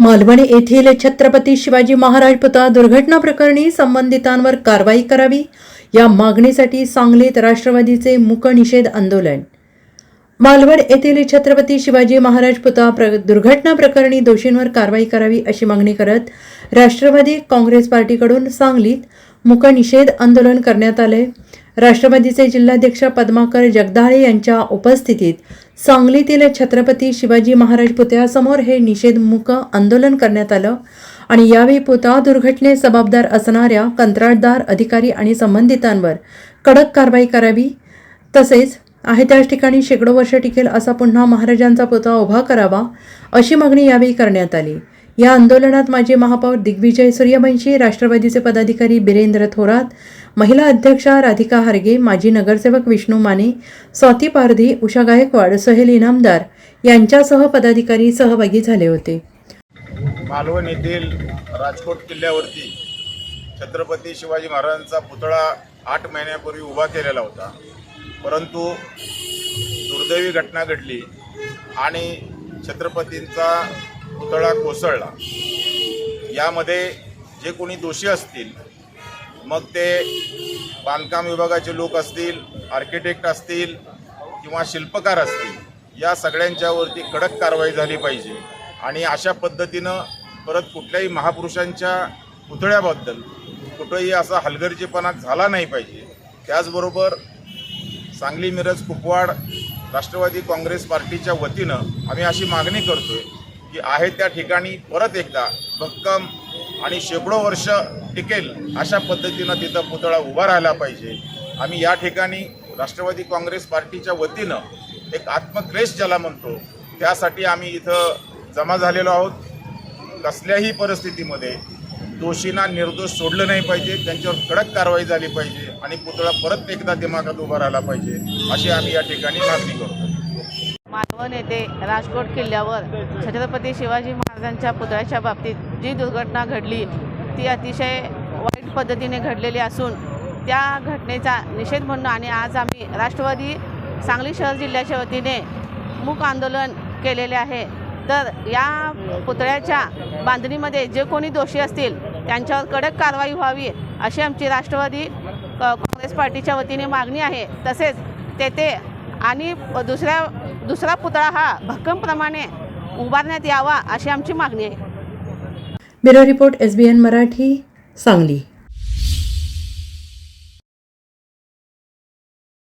मालवण येथील छत्रपती शिवाजी महाराज पुतळा दुर्घटना प्रकरणी संबंधितांवर कारवाई करावी या मागणीसाठी सांगलीत राष्ट्रवादीचे मुक निषेध आंदोलन. मालवण येथील छत्रपती शिवाजी महाराज पुतळा प्र दुर्घटना प्रकरणी दोषींवर कारवाई करावी अशी मागणी करत राष्ट्रवादी काँग्रेस पार्टीकडून सांगलीत मुक निषेध आंदोलन करण्यात आले राष्ट्रवादीचे जिल्हाध्यक्ष पद्माकर जगदाळे यांच्या उपस्थितीत सांगलीतील छत्रपती शिवाजी महाराज पुतळ्यासमोर हे निषेधमुक आंदोलन करण्यात आलं आणि यावेळी पुतळा दुर्घटनेस जबाबदार असणाऱ्या कंत्राटदार अधिकारी आणि संबंधितांवर कडक कारवाई करावी. तसेच आहे त्याच ठिकाणी शेकडो वर्ष टिकेल असा पुन्हा महाराजांचा पुतळा उभा करावा अशी मागणी यावेळी करण्यात आली. या आंदोलनात माजी महापौर दिग्विजय सूर्यवंशी राष्ट्रवादीचे पदाधिकारी बिरेंद्र थोरात महिला अध्यक्षा राधिका हारगे माजी नगरसेवक विष्णू माने स्वाती पारधी उषा गायकवाड सहेल इनामदार यांच्यासह पदाधिकारी सहभागी झाले होते. मालवण येथील राजकोट किल्ल्यावरती छत्रपती शिवाजी महाराजांचा पुतळा आठ महिन्यापूर्वी उभा केलेला होता. परंतु दुर्दैवी घटना घडली आणि छत्रपतींचा पुतळा कोसळला. यामध्ये जे कोणी दोषी असतील मग ते बांधकाम विभागाचे लोक असतील आर्किटेक्ट असतील किंवा शिल्पकार असतील या सगळ्यांच्यावरती कडक कारवाई झाली पाहिजे. आणि अशा पद्धतीनं परत कुठल्याही महापुरुषांच्या पुतळ्याबद्दल कुठंही असा हलगर्जीपणा झाला नाही पाहिजे. त्याचबरोबर सांगली मिरज कुपवाड राष्ट्रवादी काँग्रेस पार्टीच्या वतीनं आम्ही अशी मागणी करतोय की आहे त्या ठिकाणी परत एकदा भक्कम आणि शेकडो वर्ष टिकेल अशा पद्धतीनं तिथं पुतळा उभा राहिला पाहिजे. आम्ही या ठिकाणी राष्ट्रवादी काँग्रेस पार्टीच्या वतीनं एक आत्मक्लेश ज्याला म्हणतो त्यासाठी आम्ही इथं जमा झालेलो आहोत. कसल्याही परिस्थितीमध्ये दोषींना निर्दोष सोडलं नाही पाहिजे त्यांच्यावर कडक कारवाई झाली पाहिजे आणि पुतळा परत एकदा दिमागात उभा राहिला पाहिजे अशी आम्ही या ठिकाणी मागणी करतो. मालवण येथे राजकोट किल्ल्यावर छत्रपती शिवाजी महाराजांच्या पुतळ्याच्या बाबतीत जी दुर्घटना घडली ती अतिशय वाईट पद्धतीने घडलेली असून त्या घटनेचा निषेध म्हणून आणि आज आम्ही राष्ट्रवादी सांगली शहर जिल्ह्याच्या वतीने मूक आंदोलन केलेले आहे. तर या पुतळ्याच्या बांधणीमध्ये जे कोणी दोषी असतील त्यांच्यावर कडक कारवाई व्हावी अशी आमची राष्ट्रवादी काँग्रेस पार्टीच्या वतीने मागणी आहे. तसेच तेथे आणि दुसऱ्या दुसरा पुतळा हा भक्कमप्रमाणे उभारण्यात यावा अशी आमची मागणी आहे. Bureau report S B N Marathi Sangli.